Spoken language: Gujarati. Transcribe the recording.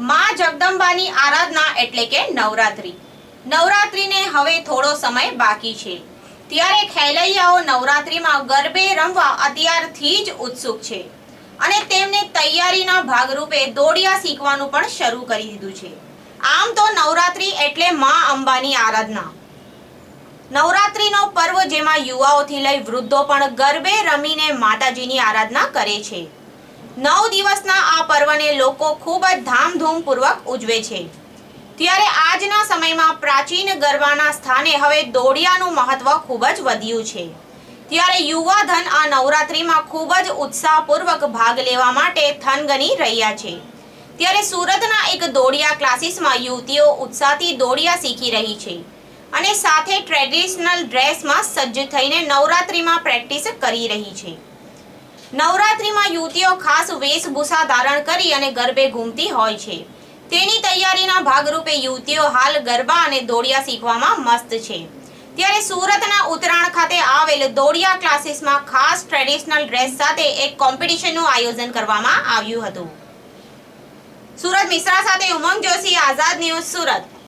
માં જગદંબાની આરાધના એટલે કે નવરાત્રી. નવરાત્રીને હવે થોડો સમય બાકી છે. ત્યારે ખેલૈયાઓ નવરાત્રીમાં ગરબે રમવા અત્યારથી જ ઉત્સુક છે. અને તેમને તૈયારીના ભાગરૂપે દોડિયા શીખવાનું પણ શરૂ કરી દીધું છે. આમ તો નવરાત્રી એટલે મા અંબાની આરાધના. નવરાત્રીનો પર્વ જેમાં યુવાઓથી લઈ વૃદ્ધો પણ ગરબે રમીને માતાજીની આરાધના કરે છે. નવ દિવસના આ પર્વને લોકો ખૂબ જ ધામધૂમપૂર્વક ઉજવે છે. ત્યારે આજના સમયમાં પ્રાચીન ગરબાના સ્થાને હવે દોડિયાનું મહત્વ ખૂબ જ વધ્યું છે. ત્યારે યુવા ધન આ નવરાત્રીમાં ખૂબ જ ઉત્સાહપૂર્વક ભાગ લેવા માટે થનગની રહ્યા છે. ત્યારે સુરતના એક દોડિયા ક્લાસીસમાં યુવતીઓ ઉત્સાહથી દોડિયા શીખી રહી છે અને સાથે ટ્રેડિશનલ ડ્રેસમાં સજ્જ થઈને નવરાત્રીમાં પ્રેક્ટિસ કરી રહી છે. નવરાત્રીમાં યુવતીઓ ખાસ વેશભૂષા ધારણ કરી અને ગરબે ઘૂમતી હોય છે. તેની તૈયારીના ભાગરૂપે યુવતીઓ હાલ ગરબા અને દોડિયા શીખવામાં મસ્ત છે. ત્યારે સુરતના ઉત્તરાયણ ખાતે આવેલ દોડિયા ક્લાસીસમાં ખાસ ટ્રેડિશનલ ડ્રેસ સાથે એક કોમ્પિટિશનનું આયોજન કરવામાં આવ્યું હતું. સુરત મિશ્રા સાથે ઉમંગ જોશી, આઝાદ ન્યૂઝ સુરત.